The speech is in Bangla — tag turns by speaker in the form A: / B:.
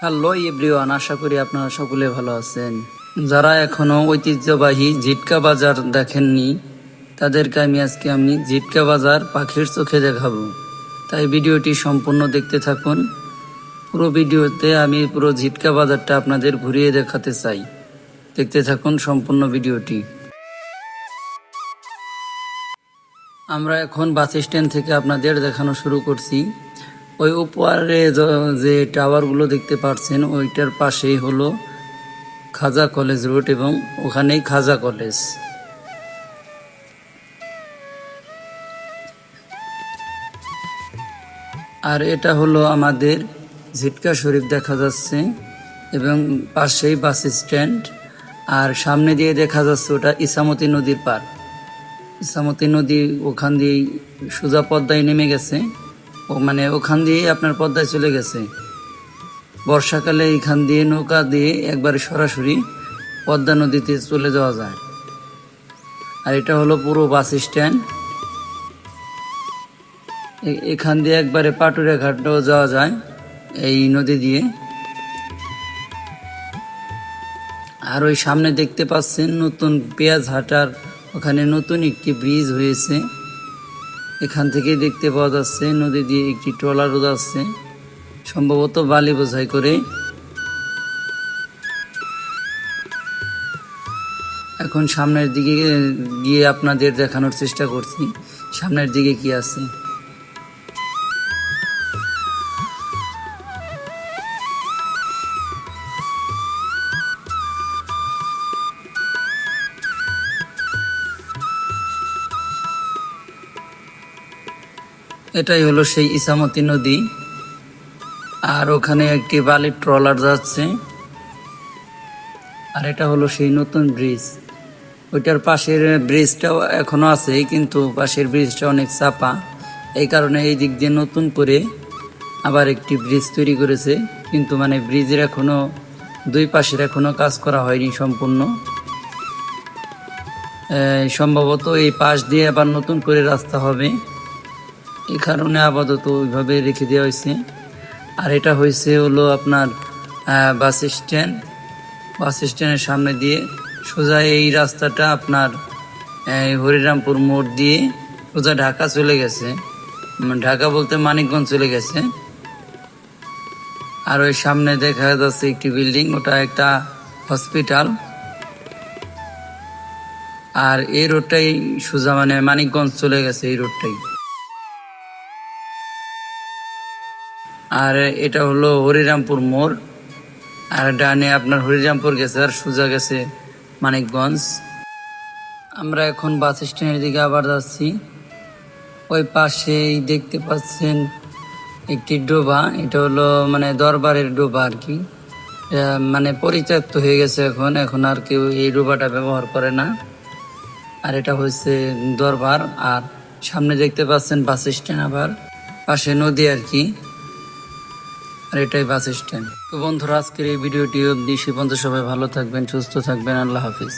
A: হ্যালো এভরিওয়ান, আশা করি আপনারা সকলে ভালো আছেন। যারা এখনও ঐতিহ্যবাহী জিটকা বাজার দেখেননি, তাদেরকে আমি আজকে আমি জিটকা বাজার পাখির চোখে দেখাবো। তাই ভিডিওটি সম্পূর্ণ দেখতে থাকুন। পুরো ভিডিওতে আমি পুরো ঝিটকা বাজারটা আপনাদের ঘুরিয়ে দেখাতে চাই। দেখতে থাকুন সম্পূর্ণ ভিডিওটি। আমরা এখন বাস স্ট্যান্ড থেকে আপনাদের দেখানো শুরু করছি। ওই উপরে য- টাওয়ারগুলো দেখতে পাচ্ছেন ওইটার পাশেই হলো খাজা কলেজ রোড এবং ওখানেই খাজা কলেজ। আর এটা হলো আমাদের ঝিটকা শরীফ দেখা যাচ্ছে এবং পাশেই বাস স্ট্যান্ড। আর সামনে দিয়ে দেখা যাচ্ছে ওটা ইসামতি নদীর পার ইসামতি নদী ওখান দিয়ে সোজা পদ্মায় নেমে গেছে। ও মানে ওখান দিয়ে আপনার পদ্মায় চলে গেছে। বর্ষাকালে এখান দিয়ে নৌকা দিয়ে একবারে সরাসরি পদ্মা নদীতে চলে যাওয়া যায়। আর এটা হলো পুরো বাস স্ট্যান্ড। এখান দিয়ে একবারে পাটুরিয়া ঘাটও যাওয়া যায় এই নদী দিয়ে। আর ওই সামনে দেখতে পাচ্ছেন নতুন পেঁয়াজ হাটার ওখানে নতুন একটি ব্রিজ হয়েছে। এখান থেকে দেখতে পাওয়া যাচ্ছে, নদী দিয়ে একটি ট্রলারও যাচ্ছে সম্ভবত বালি বোঝাই করে। এখন সামনের দিকে গিয়ে আপনাদের দেখানোর চেষ্টা করছি। সামনের দিকে কি আছে? এটাই হলো সেই ইসামতি নদী। আর ওখানে একটি বালির ট্রলার যাচ্ছে। আর এটা হলো সেই নতুন ব্রিজ। ওইটার পাশের ব্রিজটাও এখনও আছে, কিন্তু পাশের ব্রিজটা অনেক চাপা। এই কারণে এই দিক দিয়ে নতুন করে আবার একটি ব্রিজ তৈরি করেছে। কিন্তু মানে ব্রিজের এখনও, দুই পাশের এখনও কাজ করা হয়নি সম্পূর্ণ। সম্ভবত এই পাশ দিয়ে আবার নতুন করে রাস্তা হবে। এই কারণে আপাতত ওইভাবে রেখে দেওয়া হয়েছে। আর এটা হয়েছে হলো আপনার বাস স্ট্যান্ড। বাস স্ট্যান্ডের সামনে দিয়ে সোজা এই রাস্তাটা আপনার হরিরামপুর মোড় দিয়ে সোজা ঢাকা চলে গেছে। ঢাকা বলতে মানিকগঞ্জ চলে গেছে। আর ওই সামনে দেখা যাচ্ছে একটি বিল্ডিং, ওটা একটা হসপিটাল। আর এই রোডটাই সোজা মানে মানিকগঞ্জ চলে গেছে, এই রোডটাই। আর এটা হলো হরিরামপুর মোড়। আর ডানে আপনার হরিরামপুর গেছে আর সোজা গেছে মানিকগঞ্জ। আমরা এখন বাস স্ট্যান্ডের দিকে আবার যাচ্ছি। ওই পাশেই দেখতে পাচ্ছেন একটি ডোবা। এটা হলো মানে দরবারের ডোবা আর কি। মানে পরিত্যক্ত হয়ে গেছে এখন। এখন আর কেউ এই ডোবাটা ব্যবহার করে না। আর এটা হচ্ছে দরবার। আর সামনে দেখতে পাচ্ছেন বাস স্ট্যান্ড আবার। পাশে নদী আর কি। আর এটাই বাস স্ট্যান্ড তো বন্ধুরা, আজকের এই ভিডিওটি অবধি। সে পর্যন্ত সবাই ভালো থাকবেন, সুস্থ থাকবেন। আল্লাহ হাফিজ।